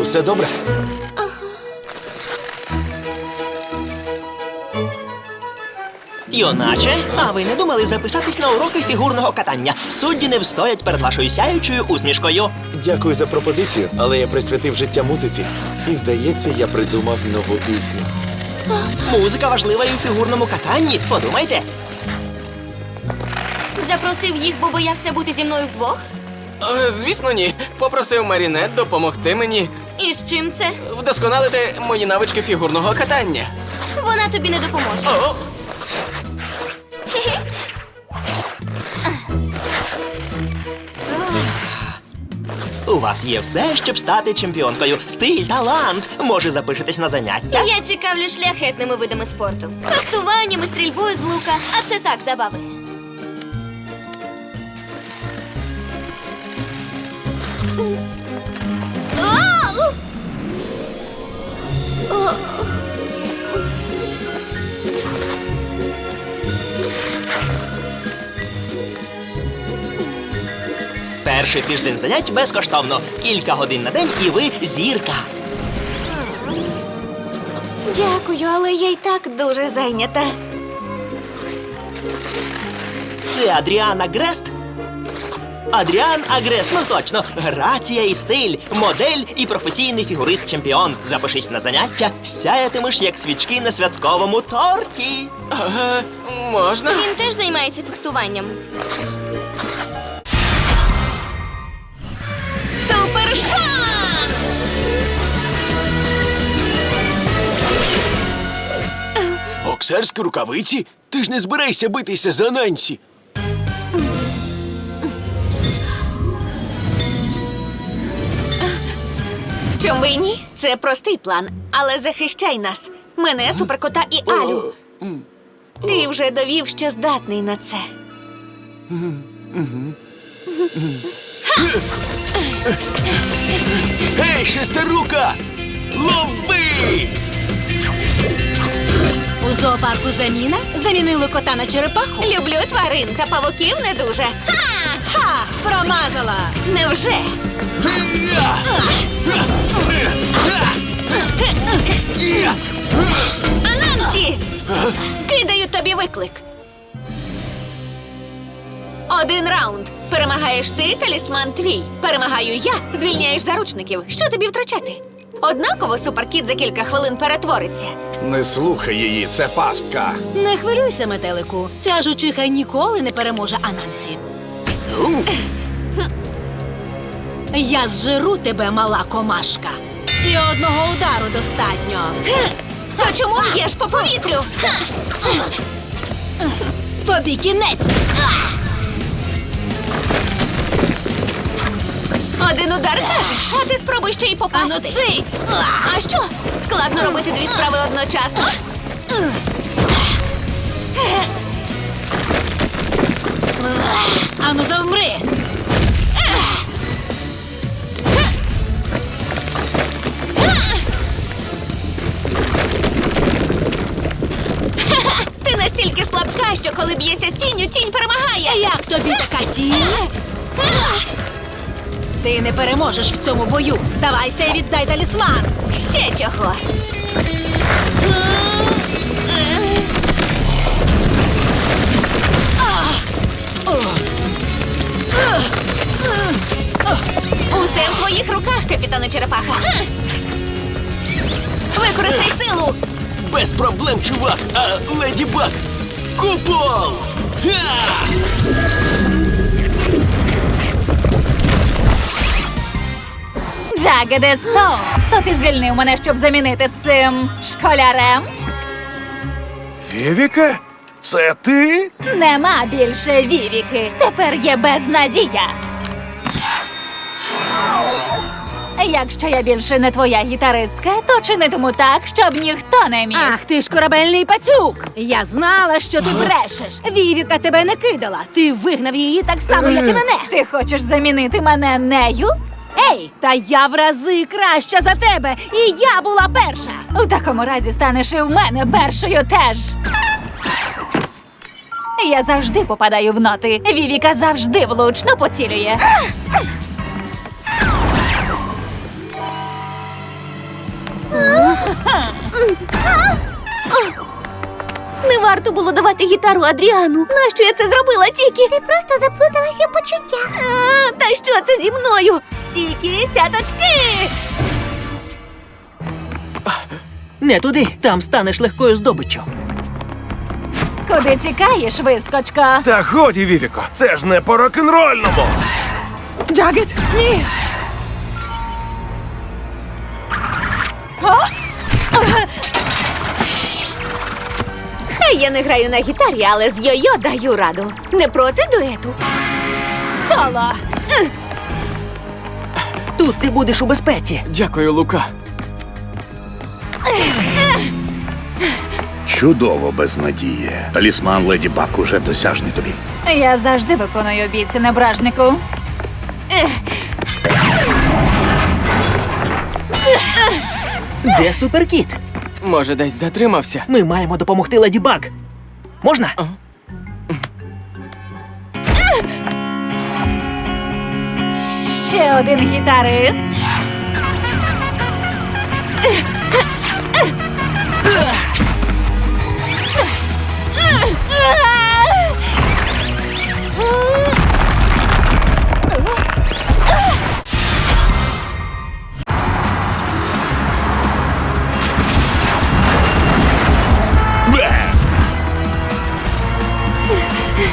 Усе добре? Юначе, а ви не думали записатись на уроки фігурного катання? Судді не встоять перед вашою сяючою усмішкою. Дякую за пропозицію, але я присвятив життя музиці. І здається, я придумав нову пісню. Музика важлива і у фігурному катанні. Подумайте. Запросив їх, бо боявся бути зі мною вдвох? Е, Звісно, ні. Попросив Марінет допомогти мені І з чим це? вдосконалити мої навички фігурного катання. Вона тобі не допоможе. О, У вас є все, щоб стати чемпіонкою. Стиль, талант. Може, запишетесь на заняття? Я цікавлюсь шляхетними видами спорту. Фехтуванням і стрільбою з лука, а це так забави. Перший тиждень занять безкоштовно. Кілька годин на день, і ви зірка. Дякую, але я й так дуже зайнята. Це Адріана Грест. Адріан Агрест, ну точно, грація і стиль, модель і професійний фігурист-чемпіон. Запишись на заняття, сяятимеш як свічки на святковому торті. ага, можна? Він теж займається фехтуванням. Супер! Боксерські рукавиці? Ти ж не збирайся битися за Нансі. Чом ви ні? Це простий план, але захищай нас. Мене, суперкота і Алю. Ти вже довів, що здатний на це. Гей, шестирука! Лови! У зоопарку заміна замінили кота на черепаху. Люблю тварин та павуків не дуже. Ха! Ха! Промазала! Невже? Анансі! Кидаю тобі виклик. Один раунд. Перемагаєш ти, талісман твій. Перемагаю я, звільняєш заручників. Що тобі втрачати? Однаково суперкіт за кілька хвилин перетвориться. Не слухай її, це пастка. Не хвилюйся, метелику. Ця жучиха ніколи не переможе Анансі. Я зжиру тебе, мала комашка. І одного удару достатньо. То чому б'єш по повітрю? Тобі кінець. Один удар кажеш, а ти спробуй ще й Ану попасти. цить! А що? Складно робити дві справи одночасно? Ану завмри! Настільки слабка, що коли б'єшся з тінню, тінь перемагає. Як тобі така тінь? Ти не переможеш в цьому бою. Здавайся і віддай талісман. Ще чого? Усе в твоїх руках, капітане Черепаха. Використай силу. Без проблем, чувак! А леді Баг! Купол! Ха! Джагеде Сноу, то ти звільнив мене, щоб замінити цим школярем? Вівіка? Це ти? Нема більше Вівіки. Тепер є безнадія. Якщо я більше не твоя гітаристка, то чинитиму так, щоб ніхто не міг. Ах, ти ж корабельний пацюк! Я знала, що ти брешеш. Вівіка тебе не кидала. Ти вигнав її так само, як і мене. Ти хочеш замінити мене нею? Ей, та я в рази краща за тебе, і я була перша. У такому разі станеш і в мене першою теж. Я завжди попадаю в ноти. Вівіка завжди влучно поцілює. Не варто було давати гітару Адріану. Нащо я це зробила, Тікі? Ти просто заплуталася в почуттях. А, та що це зі мною? Тікі, цяточки! Не туди, там станеш легкою здобиччю. Куди тікаєш, вискочко? Та годі, Вівіко, це ж не по рок-н-рольному. Джагет, ні! Хай я не граю на гітарі, але з йо-йо даю раду. Не проти дуету. Соло! Тут ти будеш у безпеці. Дякую, Лука. Чудово безнадіє. Талісман Леді Баг уже досяжний тобі. Я завжди виконую обіцяне бражнику. Де суперкіт? Може, десь затримався? Ми маємо допомогти Леді Баг. Можна? Ще один гітарист.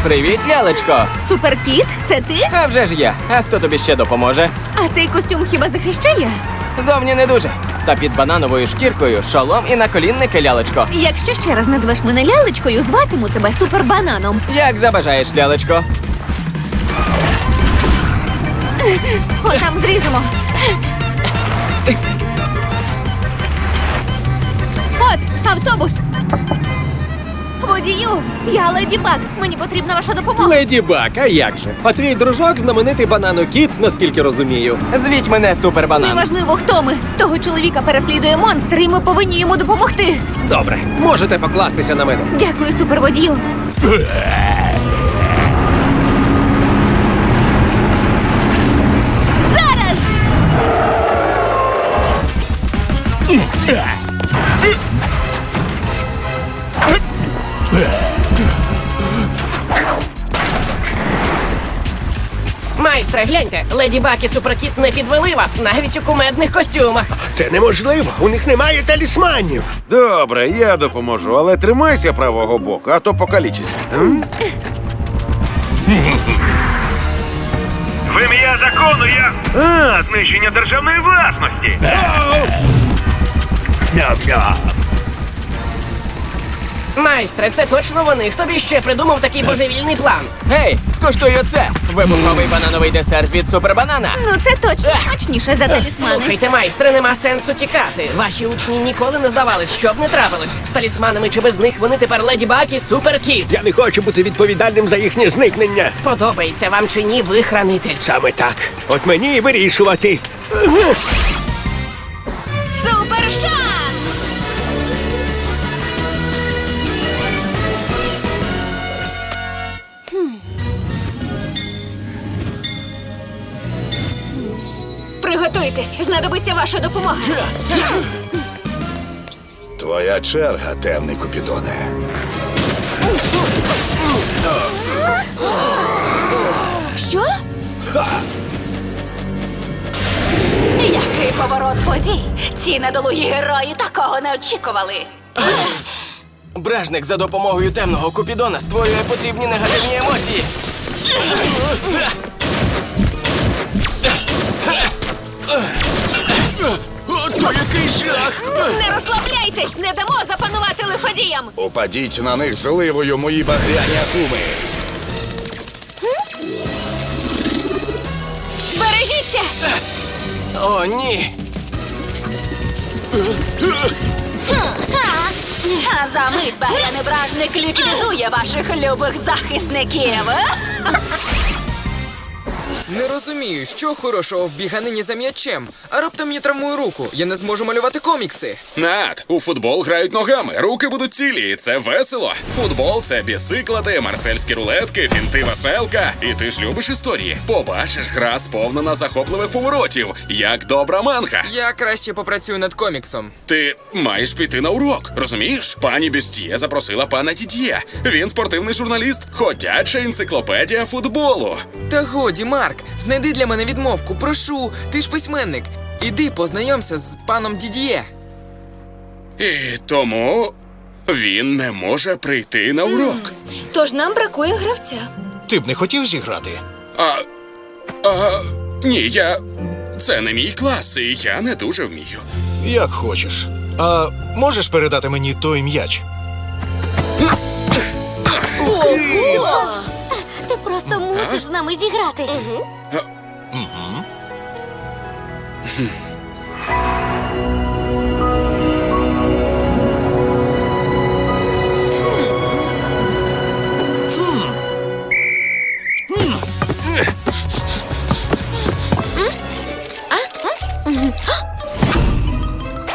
Привіт, лялечко. Суперкіт, це ти? А вже ж я. А хто тобі ще допоможе? А цей костюм хіба захищає? Зовні не дуже. Та під банановою шкіркою шолом і наколінники, лялечко. Якщо ще раз назвеш мене лялечкою, зватиму тебе супербананом. Як забажаєш, лялечко. О, там зріжемо. От, автобус. Водію, я леді Баг. Мені потрібна ваша допомога. Леді Баг, а як же? А твій дружок знаменитий бананокіт, наскільки розумію. Звіть мене супербанан. Неважливо, хто ми. Того чоловіка переслідує монстр, і ми повинні йому допомогти. Добре, можете покластися на мене. Дякую, суперводію. Зараз! Майстре, гляньте, леді Баг і Суперкіт не підвели вас навіть у кумедних костюмах. Це неможливо, у них немає талісманів. Добре, я допоможу, але тримайся правого боку, а то покалічишся. В ім'я закону я. А, знищення державної власності. Ням-ням. Майстре, це точно вони. Хто б ще придумав такий божевільний план? Гей, скуштуй оце! Вибуховий банановий десерт від супербанана. Ну це точно смачніше за талісмани. Слухайте, майстре, нема сенсу тікати. Ваші учні ніколи не здавались, що б не трапилось. З талісманами чи без них вони тепер леді Баг і Суперкіт. Я не хочу бути відповідальним за їхнє зникнення. Подобається вам чи ні, ви хранитель. Саме так. От мені і вирішувати. Супер Приготуйтесь, знадобиться ваша допомога. Твоя черга, темний купідоне. Що? Який поворот подій! Ці недолугі герої такого не очікували. Бражник за допомогою темного купідона створює потрібні негативні емоції. Який жах! Не розслабляйтесь, не дамо запанувати лиходіям. Упадіть на них зливою, мої багряні акуми. Бережіться! О, ні! А за мить багряний бражник ліквідує ваших любих захисників. Не розумію, що хорошого в біганині за м'ячем. А раптом я травмую руку. Я не зможу малювати комікси. Над, у футбол грають ногами, руки будуть цілі, і це весело. Футбол це бісиклати, марсельські рулетки, фінти веселка. І ти ж любиш історії. Побачиш, гра сповнена захопливих поворотів, як добра манга. Я краще попрацюю над коміксом. Ти маєш піти на урок, розумієш? Пані Бюстіє запросила пана Дід'є. Він спортивний журналіст, ходяча енциклопедія футболу. Та годі, Марк, знайди для мене відмовку. Прошу, ти ж письменник. Іди познайомся з паном Дід'є. І тому він не може прийти на урок. Тож нам бракує гравця. Ти б не хотів зіграти? А. А. Ні, я. Це не мій клас, і я не дуже вмію. Як хочеш. А можеш передати мені той м'яч? Просто мусиш з нами зіграти. Угу.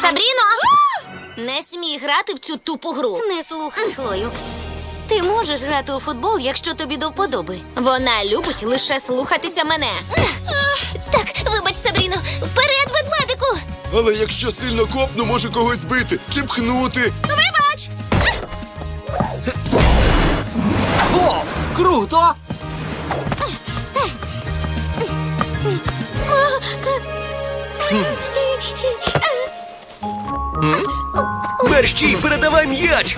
Сабріно! Не смій грати в цю тупу гру. Не слухай, Хлою. Ти можеш грати у футбол, якщо тобі до вподоби. Вона любить лише слухатися мене. Так, вибач, Сабріно, вперед, ведмедику! Але якщо сильно копну, може когось збити чи пхнути. Вибач! О, круто! Мерщій, передавай м'яч!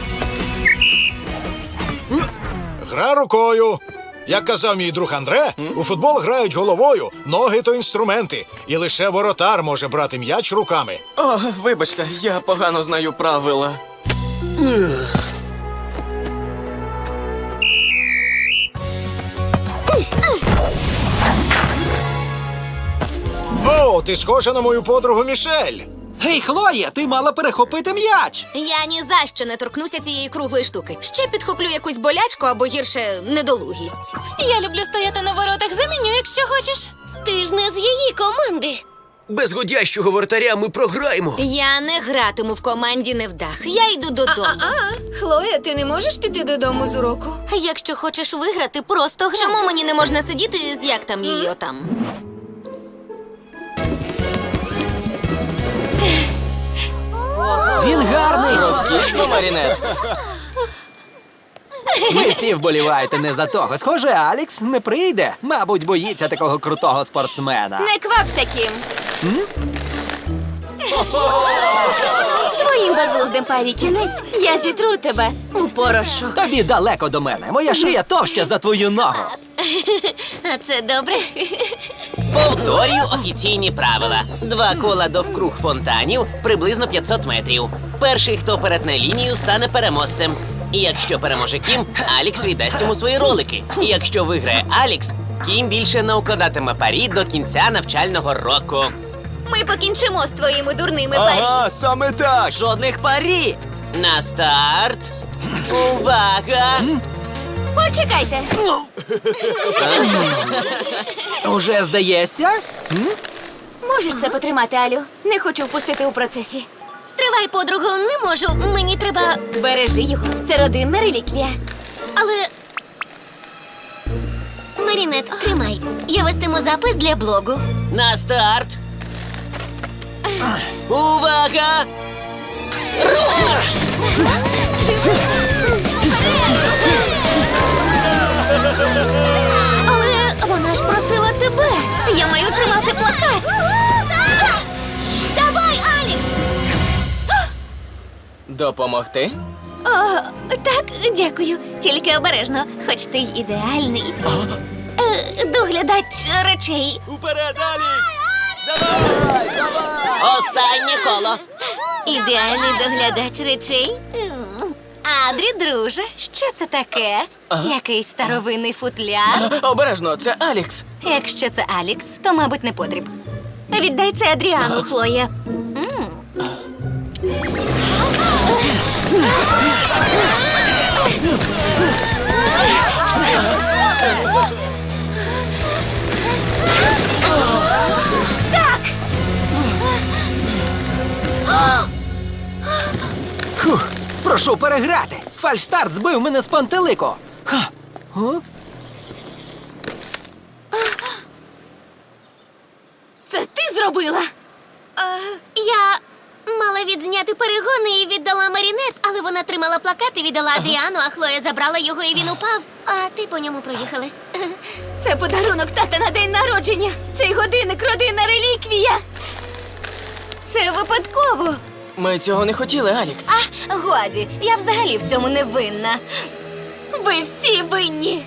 Гра рукою. Як казав мій друг Андре, у футбол грають головою, ноги то інструменти, і лише воротар може брати м'яч руками. О, вибачте, я погано знаю правила. О, ти схожа на мою подругу Мішель. Гей, Хлоє, ти мала перехопити м'яч. Я ні за що не торкнуся цієї круглої штуки. Ще підхоплю якусь болячку або гірше недолугість. Я люблю стояти на воротах, заміню, якщо хочеш. Ти ж не з її команди. Без годящого вратаря ми програємо. Я не гратиму в команді невдах. Я йду додому. А Хлоя, ти не можеш піти додому з уроку? Якщо хочеш виграти, просто грай. Чому мені не можна сидіти з як там її отам? Він гарний. Розкішно, Марінет. Ви всі вболіваєте не за того. Схоже, Алікс не прийде. Мабуть, боїться такого крутого спортсмена. Не квапся, Кім. Твоїм безлуздим парі кінець я зітру тебе у порошу. Тобі далеко до мене. Моя шия товща за твою ногу. А це добре. Повторюю офіційні правила: два кола довкруг фонтанів приблизно 500 метрів. Перший, хто перетне лінію, стане переможцем. І якщо переможе Кім, Алікс віддасть йому свої ролики. І якщо виграє Алікс, Кім більше не укладатиме парі до кінця навчального року. Ми покінчимо з твоїми дурними парі. саме так. Жодних парі. На старт. Увага! Почекайте. Уже здається? Можеш це потримати, Алю. Не хочу впустити у процесі. Стривай, подругу, не можу. Мені треба. Бережи його. Це родинна реліквія. Але. Марінет, тримай. Я вестиму запис для блогу. На старт. Увага! Руш! Але вона ж просила тебе. Я маю тримати плакат. Давай, Алікс! Допомогти? О, так, дякую. Тільки обережно, хоч ти й ідеальний. Е, Доглядач речей. Уперед, Алікс! Останнє коло. Ідеальний доглядач речей. Адрі, друже, що це таке? Якийсь старовинний футляр. Обережно, це Алікс. Якщо це Алікс, то, мабуть, не потріб. Віддай це Адріану, Хлоє. Так, Фух. Прошу переграти. Фальштарт збив мене з пантелику. Ха. О? Це ти зробила? Е, я мала відзняти перегони і віддала Марінет, але вона тримала плакат і віддала Адріану, а Хлоя забрала його і він упав. А ти по ньому проїхалась. Це подарунок тата на день народження. Цей годинник родинна реліквія. Це випадково. Ми цього не хотіли, Алікс. А, годі, я взагалі в цьому не винна. Ви всі винні.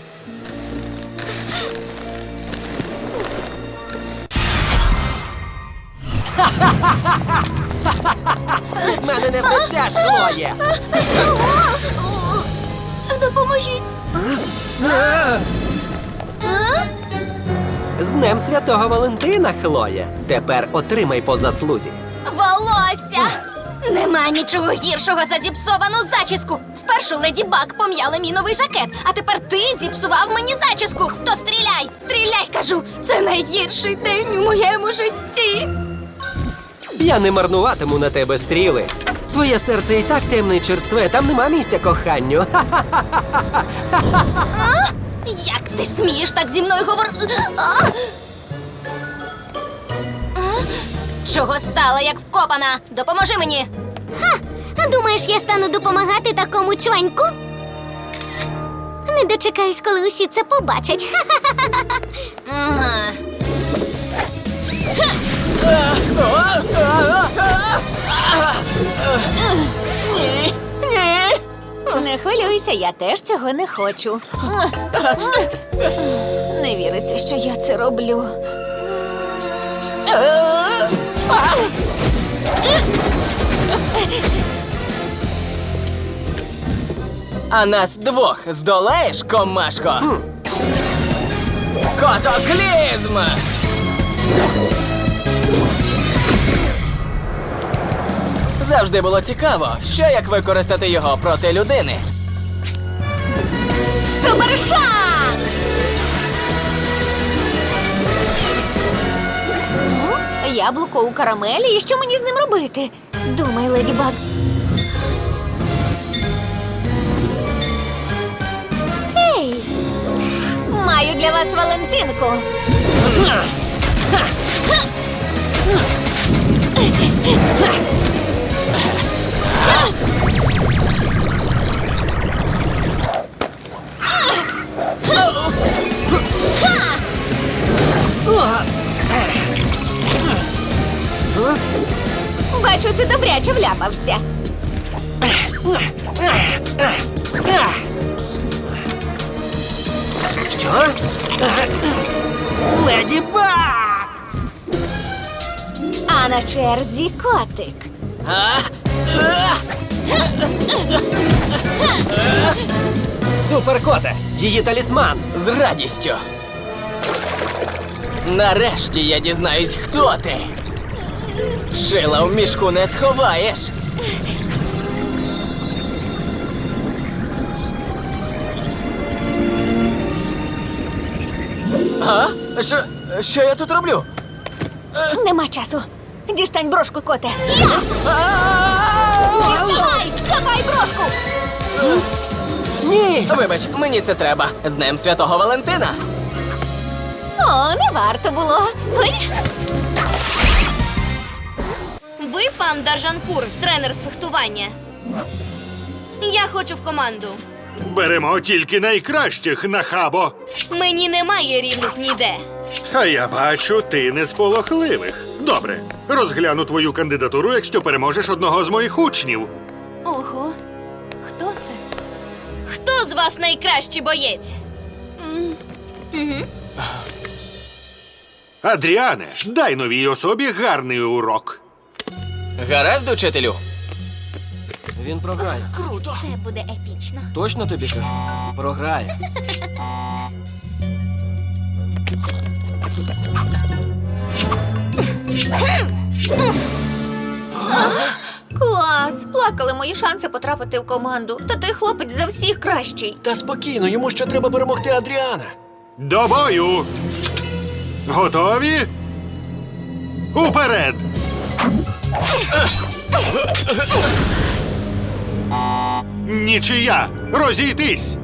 Мене не втечеш, Хлоє! Допоможіть. З Днем Святого Валентина, Хлоє! Тепер отримай по заслузі. Волосся! Нема нічого гіршого за зіпсовану зачіску. Спершу леді Баг пом'яла мій новий жакет, а тепер ти зіпсував мені зачіску. То стріляй, стріляй, кажу. Це найгірший день у моєму житті. Я не марнуватиму на тебе стріли. Твоє серце і так темне і черстве, там нема місця коханню. Ха-ха. Як ти смієш так зі мною говорити? Чого стала, як вкопана? Допоможи мені. Ха! Думаєш, я стану допомагати такому чваньку? Не дочекаюсь, коли усі це побачать. Ага. Ні, ні. Не хвилюйся, я теж цього не хочу. Не віриться, що я це роблю. А нас двох здолаєш, комашко? Котоклізм! Завжди було цікаво, що як використати його проти людини. Супершанс! Яблуко у карамелі, і що мені з ним робити? Думай, леді Баг. Ей! Маю для вас Валентинку. Черзі котик. Суперкоте! Її талісман! З радістю. Нарешті я дізнаюсь, хто ти. Шила в мішку не сховаєш. А? Що, що я тут роблю? Нема часу. Дістань брошку, коте. Я! Діставай! Хапай брошку! Ні. Вибач, мені це треба. З Днем Святого Валентина. О, не варто було. Ой. Ви пан Даржанкур, тренер з фехтування. Я хочу в команду. Беремо тільки найкращих нахабо. Мені немає рівних ніде. А я бачу, ти не з полохливих. Добре, розгляну твою кандидатуру, якщо переможеш одного з моїх учнів. Ого, хто це? Хто з вас найкращий боєць? Адріане, дай новій особі гарний урок. Гаразд, учителю. Він програє. Круто. Це буде епічно. Точно тобі кажу. Програє. Клас! Плакали мої шанси потрапити в команду. Та той хлопець за всіх кращий. Та спокійно, йому ще треба перемогти Адріана. До бою! Готові? Уперед! Нічия! Розійтись!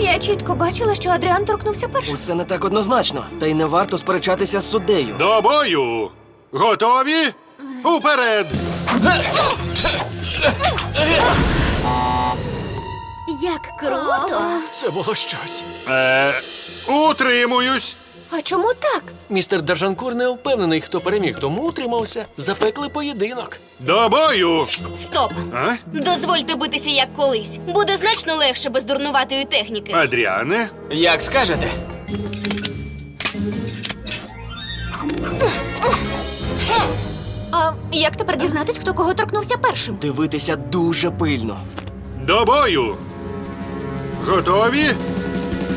Я чітко бачила, що Адріан торкнувся першим. Усе не так однозначно, та й не варто сперечатися з суддею. До бою! Готові? Уперед! Як круто! Це було щось. Е, утримуюсь. А чому так? Містер Держанкур не впевнений, хто переміг, тому утримався. Запекли поєдинок. До бою! Стоп! А? Дозвольте битися як колись. Буде значно легше без дурнуватої техніки. Адріане? Як скажете? А як тепер дізнатись, хто кого торкнувся першим? Дивитися дуже пильно. До бою! Готові?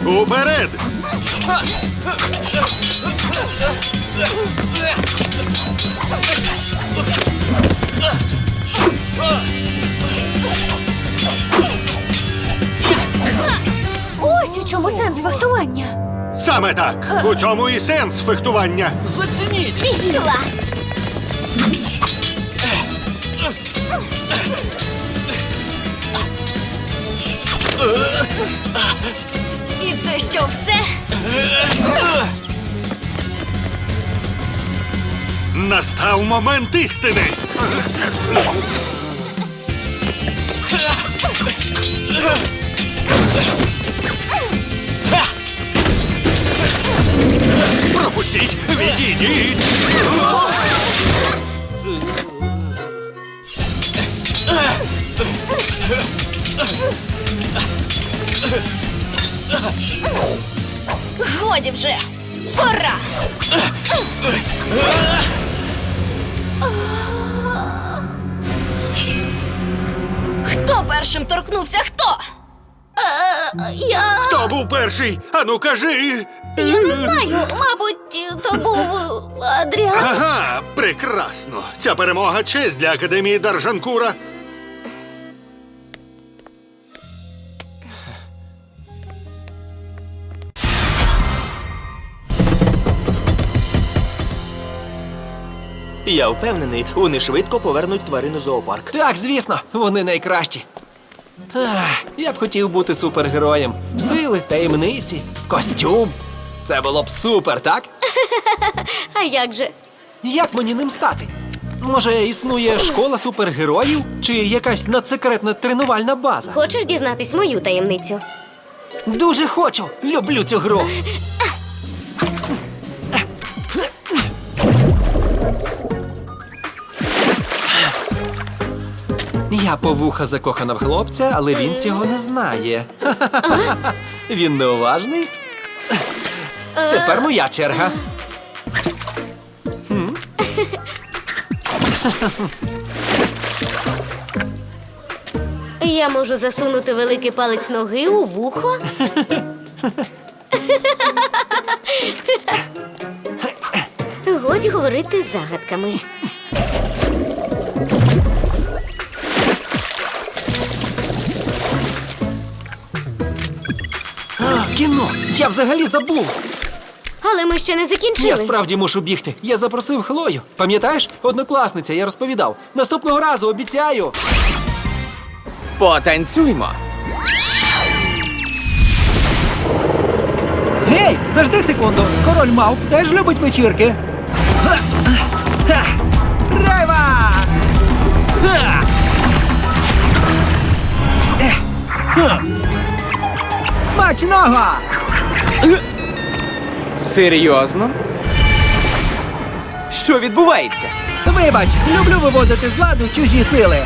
Уперед! Ось у чому сенс фехтування. Саме так! У цьому і сенс фехтування. Зацініть! Клас! Що все? Настав момент істини! Пропустіть! Відійдіть! Годі вже! Пора! Хто першим торкнувся? Хто? Я. Хто був перший? Ану кажи! Я не знаю. Мабуть, то був е, Адріан. Ага, прекрасно. Ця перемога честь для Академії Даржанкура. Я впевнений, вони швидко повернуть тварину зоопарк. Так, звісно, вони найкращі. Ах, я б хотів бути супергероєм. Сили, таємниці, костюм. Це було б супер, так? А як же? Як мені ним стати? Може, існує школа супергероїв чи якась надсекретна тренувальна база? Хочеш дізнатись мою таємницю? Дуже хочу! Люблю цю гру. Я по вуха закохана в хлопця, але він цього не знає. Він неуважний. Тепер моя черга. Я можу засунути великий палець ноги у вухо? Годі говорити загадками. Кіно! Я взагалі забув. Але ми ще не закінчили. Я справді мушу бігти. Я запросив Хлою. Пам'ятаєш? Однокласниця, я розповідав. Наступного разу обіцяю. Потанцюймо. Гей, завжди секунду. Король мавп теж любить вечірки. Райва! Смачного! Серйозно? Що відбувається? Вибач, люблю виводити з ладу чужі сили.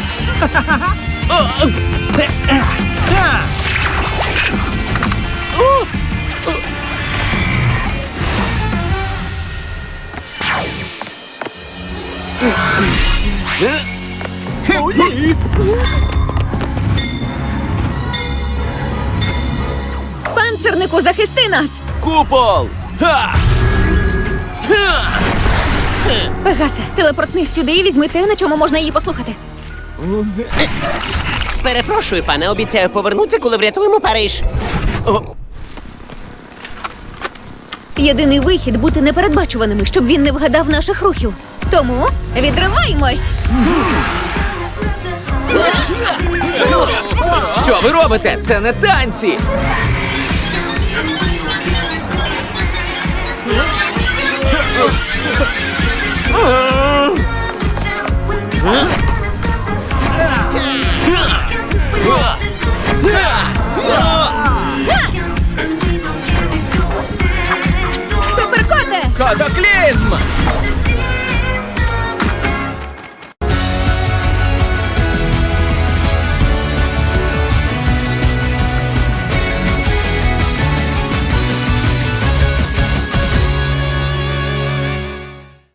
Панцирнику, захисти нас! Купол! Ха! Пегасе, телепортнись сюди і візьми те, на чому можна її послухати. Перепрошую, пане, обіцяю повернути, коли врятуємо Париж. Єдиний вихід бути непередбачуваними, щоб він не вгадав наших рухів. Тому відриваємось! Що ви робите? Це не танці! Катаклизм!